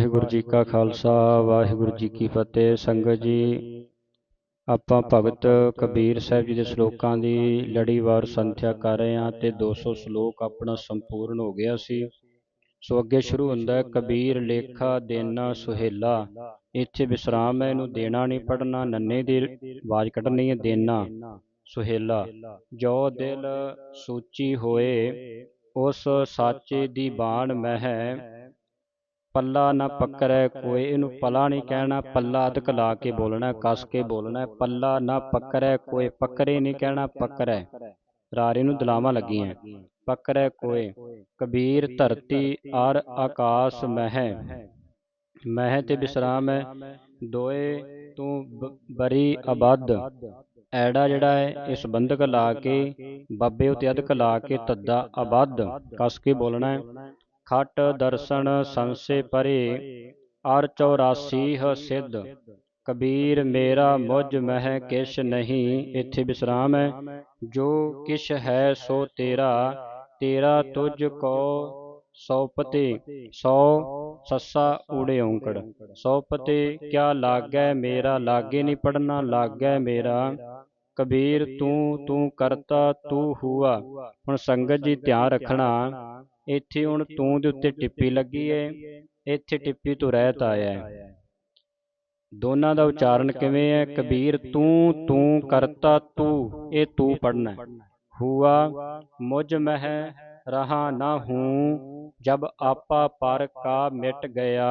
ਵਾਹਿਗੁਰੂ ਜੀ ਕਾ ਖਾਲਸਾ, ਵਾਹਿਗੁਰੂ ਜੀ ਕੀ ਫਤਿਹ। ਸੰਗਤ ਜੀ, ਆਪਾਂ ਭਗਤ ਕਬੀਰ ਸਾਹਿਬ ਜੀ ਦੇ ਸ਼ਲੋਕਾਂ ਦੀ ਲੜੀਵਾਰ ਸੰਥਿਆ ਕਰ ਰਹੇ ਹਾਂ ਤੇ 200 ਸ਼ਲੋਕ ਆਪਣਾ ਸੰਪੂਰਨ ਹੋ ਗਿਆ ਸੀ। ਸੋ ਅੱਗੇ ਸ਼ੁਰੂ ਹੁੰਦਾ ਹੈ, ਕਬੀਰ ਲੇਖਾ ਦੇਣਾ ਸੁਹੇਲਾ। ਇੱਥੇ ਵਿਸਰਾਮ ਹੈ, ਇਹਨੂੰ ਦੇਣਾ ਨਹੀਂ ਪੜਨਾ ਨੰਨੇ ਦੀ ਆਵਾਜ਼ ਕੱਢਣੀ ਹੈ ਦੇਣਾ ਸੁਹੇਲਾ। ਜੋ ਦਿਲ ਸੂਚੀ ਹੋਏ, ਉਸ ਸਾਚੇ ਦੀ ਬਾਣ ਮਹਿ ਪੱਲਾ ਨਾ ਪਕੜੈ ਕੋਈ ਇਹਨੂੰ ਪਲਾ ਨਹੀਂ ਕਹਿਣਾ। ਪੱਲਾ ਅਧਕ ਲਾ ਕੇ ਬੋਲਣਾ, ਕੱਸ ਕੇ ਬੋਲਣਾ। ਪੱਲਾ ਨਾ ਪਕੜੈ ਕੋਈ ਪਕੜੇ ਨਹੀਂ ਕਹਿਣਾ ਪਕੜੈ ਰਾਰੇ ਨੂੰ ਦਲਾਵਾਂ ਲੱਗੀਆਂ। ਪਕੜੈ ਕੋਏ ਕਬੀਰ ਧਰਤੀ, ਅਰ ਆਕਾਸ ਮਹਿ। ਮਹਿ ਤੇ ਵਿਸਰਾਮ ਹੈ, ਦੋਏ ਤੂੰ ਬਰੀ ਅਬਦ। ਐੜਾ ਜਿਹੜਾ ਹੈ, ਇਹ ਸੰਬੰਧਕ ਲਾ ਕੇ, ਬਾਬੇ ਉਤੇ ਅਧਕ ਲਾ ਕੇ ਤੱਦਾ ਅਬਦ। ਕੱਸ ਕੇ ਬੋਲਣਾ ਹੈ। ਖਟ ਦਰਸ਼ਨ ਸੰਸੇ ਪਰੇ, ਅਰ 84 ਸਿੱਧ। ਕਬੀਰ, ਮੇਰਾ ਮੁਝ ਮਹਿ ਕਿਛ ਨਹੀਂ, ਇੱਥੇ ਵਿਸਰਾਮ ਹੈ ਜੋ ਕਿਛ ਹੈ ਸੋ ਤੇਰਾ ਤੇਰਾ ਤੁਝ ਕੋ ਸੌ ਪਤੇ, ਸੌ ਸੱਸਾ ਊੜੇ ਔਂਕੜ। ਸੌ ਪਤੇ ਕਿਆ ਲਾਗੈ ਮੇਰਾ, ਲਾਗੇ ਨਹੀਂ ਪੜਨਾ, ਲਾਗੈ ਮੇਰਾ। ਕਬੀਰ ਤੂੰ ਤੂੰ ਕਰਤਾ, ਤੂੰ ਹੁਆ। ਹੁਣ ਸੰਗਤ ਜੀ ਧਿਆਨ ਰੱਖਣਾ, ਇੱਥੇ ਹੁਣ ਤੂੰ ਦੇ ਉੱਤੇ ਟਿੱਪੀ ਲੱਗੀ ਏ, ਇੱਥੇ ਟਿੱਪੀ ਤੋਂ ਰਹਿਤ ਆਇਆ ਹੈ ਦੋਨਾਂ ਦਾ ਉਚਾਰਨ ਕਿਵੇਂ ਹੈ ਕਬੀਰ ਤੂੰ ਤੂੰ ਕਰਤਾ, ਤੂੰ, ਇਹ ਤੂੰ ਪੜਨਾ ਹੂਆ, ਮੁਝ ਮਹਿ ਰਹਾ ਨਾ ਹੂੰ, ਜਬ ਆਪਾ ਪਰ ਕਾ ਮਿਟ ਗਿਆ,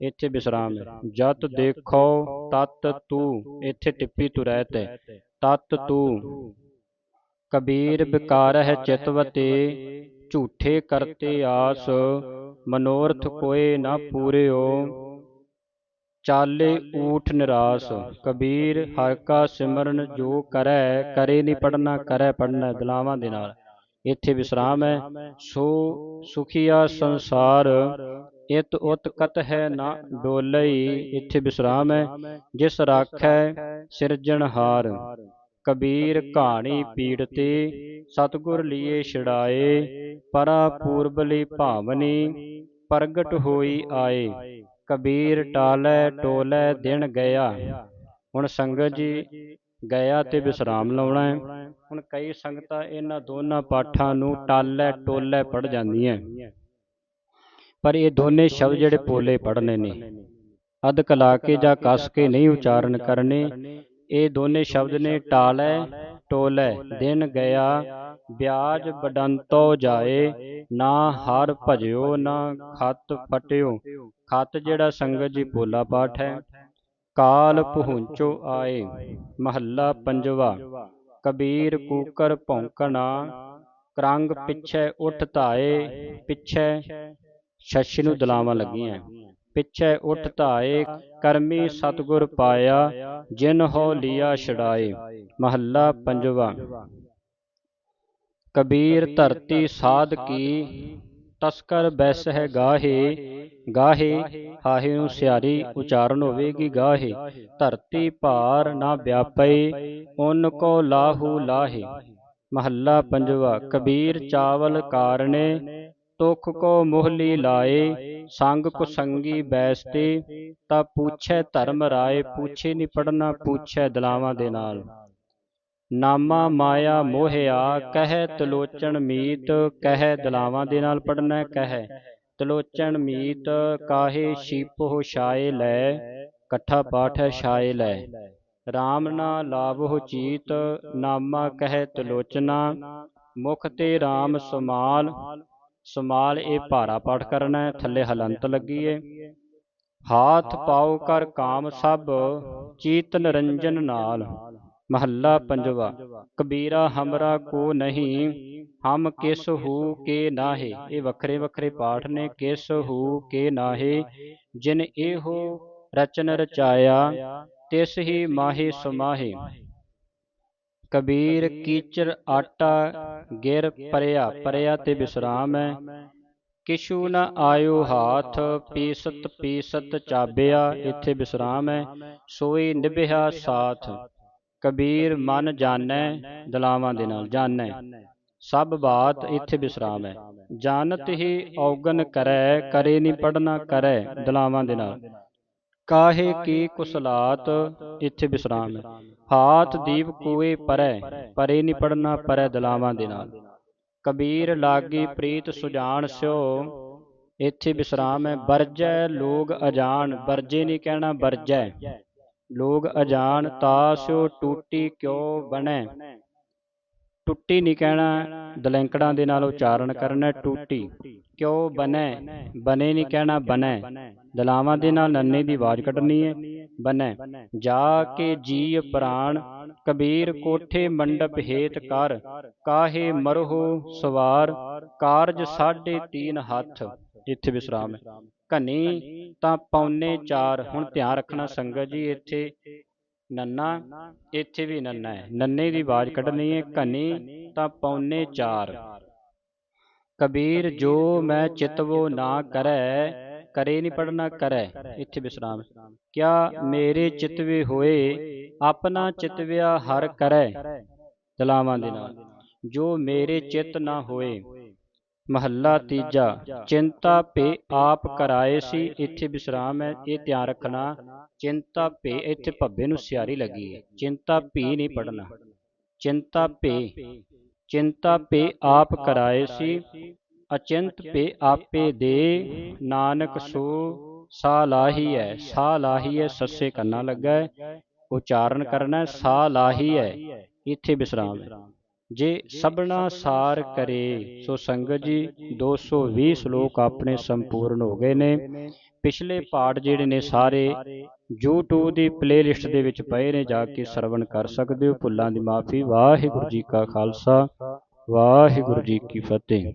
ਇੱਥੇ ਵਿਸਰਾਮ ਹੈ। ਜਤ ਦੇਖੋ, ਤਤ ਤੂੰ, ਇੱਥੇ ਟਿੱਪੀ ਤੋਂ ਹੈ। ਤਤ ਤੂੰ, ਕਬੀਰ ਵਿਕਾਰ ਹੈ ਚਿਤਵਤੇ, ਝੂਠੇ ਕਰਤੇ ਆਸ, ਮਨੋਰਥ ਕੋਏ ਨਾ ਪੂਰਿਓ। ਚਾਲੇ ਊਠ ਨਿਰਾਸ, ਕਬੀਰ ਹਰ ਕਾ ਸਿਮਰਨ ਜੋ ਕਰੈ, ਕਰੇ ਨਹੀਂ ਪੜਨਾ, ਕਰੈ ਪੜਨਾ ਦਲਾਵਾਂ ਦੇ ਨਾਲ। ਇੱਥੇ ਵਿਸਰਾਮ ਹੈ। ਸੋ ਸੁਖੀਆ ਸੰਸਾਰ ਇਤ ਉਤ ਕਤ ਹੈ ਨਾ ਡੋਲਈ ਇੱਥੇ ਵਿਸਰਾਮ ਹੈ। ਜਿਸ ਰਾਖੈ ਸਿਰਜਣਹਾਰ ਕਬੀਰ ਕਹਾਣੀ ਪੀੜ ਤੇ ਸਤਗੁਰ ਲੀਏ ਛੜਾਏ ਪਰਾ ਪੂਰਬਲੀ ਭਾਵਨੀ ਪ੍ਰਗਟ ਹੋਈ ਆਏ ਕਬੀਰ ਟਾਲੈ ਟੋਲੈ ਦਿਨ ਗਿਆ। ਹੁਣ ਸੰਗਤ ਜੀ ਗਿਆ ਤੇ ਵਿਸਰਾਮ ਲਾਉਣਾ ਹੈ। ਹੁਣ ਕਈ ਸੰਗਤਾਂ ਇਹਨਾਂ ਦੋਨਾਂ ਪਾਠਾਂ ਨੂੰ ਟਾਲੈ ਟੋਲੈ ਪੜ ਜਾਂਦੀਆਂ। ਪਰ ਇਹ ਦੋਨੇ ਸ਼ਬਦ ਜਿਹੜੇ ਪੋਲੇ ਪੜਨੇ ਨੇ। ਅਧਕ ਲਾ ਕੇ ਜਾਂ ਕਸ ਕੇ ਨਹੀਂ ਉਚਾਰਨ ਕਰਨੇ। ਇਹ ਦੋਨੇ ਸ਼ਬਦ ਨੇ ਟਾਲੈ ਟੋਲੈ। ਦਿਨ ਗਿਆ, ਵਿਆਜ ਬਡੰਤੋ ਜਾਏ, ਨਾ ਹਰ ਭਜਿਓ, ਨਾ ਖਤ ਫਟਿਓ। ਖਤ ਜਿਹੜਾ ਸੰਗਤ ਜੀ ਪੋਲਾ ਪਾਠ ਹੈ। ਕਾਲ ਪਹੁੰਚੋ ਆਏ, ਮਹੱਲਾ ਪੰਜਵਾ। ਕਬੀਰ ਕੂਕਰ ਭੌਂਕਣਾ, ਕਰੰਗ ਪਿੱਛੇ ਉੱਠ ਧਾਏ, ਪਿੱਛੇ ਸ਼ਸ਼ੀ ਨੂੰ ਦਲਾਵਾਂ ਲੱਗੀਆਂ। ਪਿੱਛੇ ਉੱਠ ਧਾਏ, ਕਰਮੀ ਸਤਗੁਰ ਪਾਇਆ, ਜਿਨ ਹੋ ਲਿਆ ਛਡਾਏ, ਮਹੱਲਾ ਪੰਜਵਾ। ਕਬੀਰ ਧਰਤੀ ਸਾਧ ਕੀ ਤਸਕਰ ਬੈਸ ਹੈ ਗਾਹੇ ਗਾਹੇ, ਹਾਹੇ ਨੂੰ ਸਿਆਰੀ ਉਚਾਰਨ ਹੋਵੇਗੀ ਗਾਹੇ। ਧਰਤੀ ਭਾਰ ਨਾ ਵਿਆਪਈ ਉਨ ਕੋ ਲਾਹੂ ਲਾਹੇ। ਮਹੱਲਾ ਪੰਜਵਾ, ਕਬੀਰ ਚਾਵਲ ਕਾਰਣੇ ਤੁਖ ਕੋ ਮੋਹਲੀ ਲਾਏ, ਸੰਗ ਕੁਸੰਗੀ ਬੈਸਤੇ, ਤਾਂ ਪੁੱਛੈ ਧਰਮ ਰਾਏ, ਪੁੱਛੇ ਨਹੀਂ ਪੜਨਾ ਪੁੱਛੈ ਦਲਾਵਾਂ ਦੇ ਨਾਲ। ਨਾਮਾ ਮਾਇਆ ਮੋਹਿਆ, ਕਹਿ ਤਲੋਚਣ ਮੀਤ, ਕਹਿ ਦਲਾਵਾਂ ਦੇ ਨਾਲ ਪੜਨਾ ਕਹਿ ਤਲੋਚਣ ਮੀਤ, ਕਾਹੇ ਛੀਪੋ ਛਾਏ ਲੈ, ਇਕੱਠਾ ਪਾਠ ਹੈ ਛਾਏ ਲੈ। RAM ਨਾ ਲਾਭੋ ਚੀਤ, ਨਾਮਾ ਕਹਿ ਤਲੋਚਨਾ, ਮੁਖ ਤੇ RAM ਸਮਾਲ ਸਮਾਲ ਇਹ ਭਾਰਾ ਪਾਠ ਕਰਨਾ ਹੈ ਥੱਲੇ ਹਲੰਤ ਲੱਗੀ ਏ ਹਾਥ ਪਾਉ ਕਰ ਕਾਮ ਸਭ, ਚੀਤ ਨਿਰੰਜਨ ਨਾਲ। ਮਹੱਲਾ ਪੰਜਵਾ, ਕਬੀਰਾ ਹਮਰਾ ਕੋ ਨਹੀਂ, ਹਮ ਕਿਸ ਹੂ ਕੇ ਨਾਹੇ? ਇਹ ਵੱਖਰੇ ਵੱਖਰੇ ਪਾਠ ਨੇ, ਕਿਸ ਹੂ ਕੇ ਨਾਹੇ? ਜਿਨ ਇਹੋ ਰਚਨ ਰਚਾਇਆ, ਤਿਸ ਹੀ ਮਾਹੇ ਸਮਾਹੇ। ਕਬੀਰ ਕੀਚਰ ਆਟਾ ਗਿਰ ਪਰਿਆ ਪਰਿਆ ਤੇ ਵਿਸਰਾਮ ਹੈ। ਕਿਛੂ ਨ ਆਇਓ ਹਾਥ, ਪੀਸਤ ਪੀਸਤ ਚਾਬਿਆ, ਇੱਥੇ ਵਿਸਰਾਮ ਹੈ। ਸੋਈ ਨਿਭਿਆ ਸਾਥ। ਕਬੀਰ ਮਨ ਜਾਣੈ, ਦਲਾਵਾਂ ਦੇ ਨਾਲ ਜਾਣੈ। ਸਭ ਬਾਤ ਇੱਥੇ ਵਿਸਰਾਮ ਹੈ। ਜਾਣਤ ਹੀ ਔਗਨ ਕਰੈ, ਕਰੇ ਨਹੀਂ ਪੜਨਾ ਕਰੈ, ਦਲਾਵਾਂ ਦੇ ਨਾਲ। ਕਾਹੇ ਕੀ ਕੁਸਲਾਤ ਇੱਥੇ ਵਿਸਰਾਮ ਹੈ। ਹਾਥ ਦੀਪ ਕੂਏ ਪਰੈ, ਪਰੇ ਨਹੀਂ ਪੜਨਾ ਪਰੈ, ਦਲਾਵਾਂ ਦੇ ਨਾਲ। ਕਬੀਰ ਲਾਗੀ ਪ੍ਰੀਤ ਸੁਜਾਨ ਸਿਓ, ਇੱਥੇ ਵਿਸਰਾਮ ਹੈ। ਵਰਜੈ ਲੋਗ ਅਜਾਨ ਬਰਜੇ ਨਹੀਂ ਕਹਿਣਾ ਬਰਜੈ ਲੋਗ ਅਜਾਨ ਤਾਸਿਓ ਟੂਟੀ ਕਿਉ ਬਣੈ? ਟੁੱਟੀ ਨਹੀਂ ਕਹਿਣਾ, ਦਲੈਂਕੜਾਂ ਦੇ ਨਾਲ ਉਚਾਰਨ ਕਰਨਾ ਟੂਟੀ। ਕਿਉ ਬਨੈ ਬਨੇ ਨਹੀਂ ਕਹਿਣਾ ਬਨੈ ਦਲਾਵਾਂ ਦੇ ਨਾਲ ਨੰਨੇ ਦੀ ਆਵਾਜ਼ ਕੱਢਣੀ ਹੈ ਬਨੈ ਜਾ ਕੇ ਜੀ ਪ੍ਰਾਣ, ਕਬੀਰ ਕੋਠੇ ਮੰਡਪ ਹੇਤ ਕਰ। ਕਾਹੇ ਮਰਹੁ ਸਵਾਰ, ਕਾਰਜ ਸਾਢੇ ਤੀਨ ਹੱਥ ਇੱਥੇ ਵਿਸਰਾਮ ਹੈ ਘਨੀ ਤਾਂ ਪੌਨੇ ਚਾਰ। ਹੁਣ ਧਿਆਨ ਰੱਖਣਾ ਸੰਗਤ ਜੀ ਇੱਥੇ ਨੰਨਾ ਇੱਥੇ ਵੀ ਨੰਨਾ ਹੈ। ਨੰਨੇ ਦੀ ਆਵਾਜ਼ ਕੱਢਣੀ ਹੈ ਘਨੀ ਤਾਂ ਪੌਨੇ ਚਾਰ। ਕਬੀਰ ਜੋ ਮੈਂ ਚਿਤਵੋ ਨਾ ਕਰੈ ਕਰੇ ਨਹੀਂ ਪੜਨਾ ਕਰੈ ਇੱਥੇ ਵਿਸਰਾਮ। ਕਿਆ ਮੇਰੇ ਚਿਤਵੇ ਹੋਏ ਆਪਣਾ ਚਿਤਵਿਆ ਹਰ ਕਰੈ। ਦਲਾਵਾਂ ਦੇ ਨਾਲ। ਜੋ ਮੇਰੇ ਚਿਤ ਨਾ ਹੋਏ ਮਹੱਲਾ ਤੀਜਾ ਚਿੰਤਾ ਭੇ ਆਪ ਕਰਾਏ ਸੀ ਇੱਥੇ ਵਿਸਰਾਮ ਹੈ ਇਹ ਧਿਆਨ ਰੱਖਣਾ। ਚਿੰਤਾ ਭੇ ਇੱਥੇ ਭੱਬੇ ਨੂੰ ਸਿਆਰੀ ਲੱਗੀ ਹੈ। ਚਿੰਤਾ ਭੀ ਨਹੀਂ ਪੜਨਾ ਚਿੰਤਾ ਭੇ ਚਿੰਤਾ ਭੇ ਆਪ ਕਰਾਏ ਸੀ ਅਚਿੰਤ ਭੇ ਆਪੇ ਦੇ ਨਾਨਕ ਸੋ ਸਾ ਲਾਹੀ ਹੈ। ਸਾ ਲਾਹੀ ਹੈ ਸੱਸੇ ਕੰਨਾ ਲੱਗਾ ਹੈ ਉਚਾਰਨ ਕਰਨਾ ਹੈ, ਸਾ ਲਾਹੀ ਹੈ ਇੱਥੇ ਵਿਸਰਾਮ ਹੈ। ਜੇ ਸਭਨਾ ਸਾਰ ਕਰੇ ਸੋ ਸੰਗਤ ਜੀ 220 ਸ਼ਲੋਕ ਆਪਣੇ ਸੰਪੂਰਨ ਹੋ ਗਏ ਨੇ। ਪਿਛਲੇ ਪਾਠ ਜਿਹੜੇ ਨੇ ਸਾਰੇ YouTube ਦੀ ਪਲੇਲਿਸਟ ਦੇ ਵਿੱਚ ਪਏ ਨੇ ਜਾ ਕੇ ਸਰਵਣ ਕਰ ਸਕਦੇ ਹੋ। ਭੁੱਲਾਂ ਦੀ ਮਾਫੀ। ਵਾਹਿਗੁਰੂ ਜੀ ਕਾ ਖਾਲਸਾ। ਵਾਹਿਗੁਰੂ ਜੀ ਕੀ ਫਤਿਹ।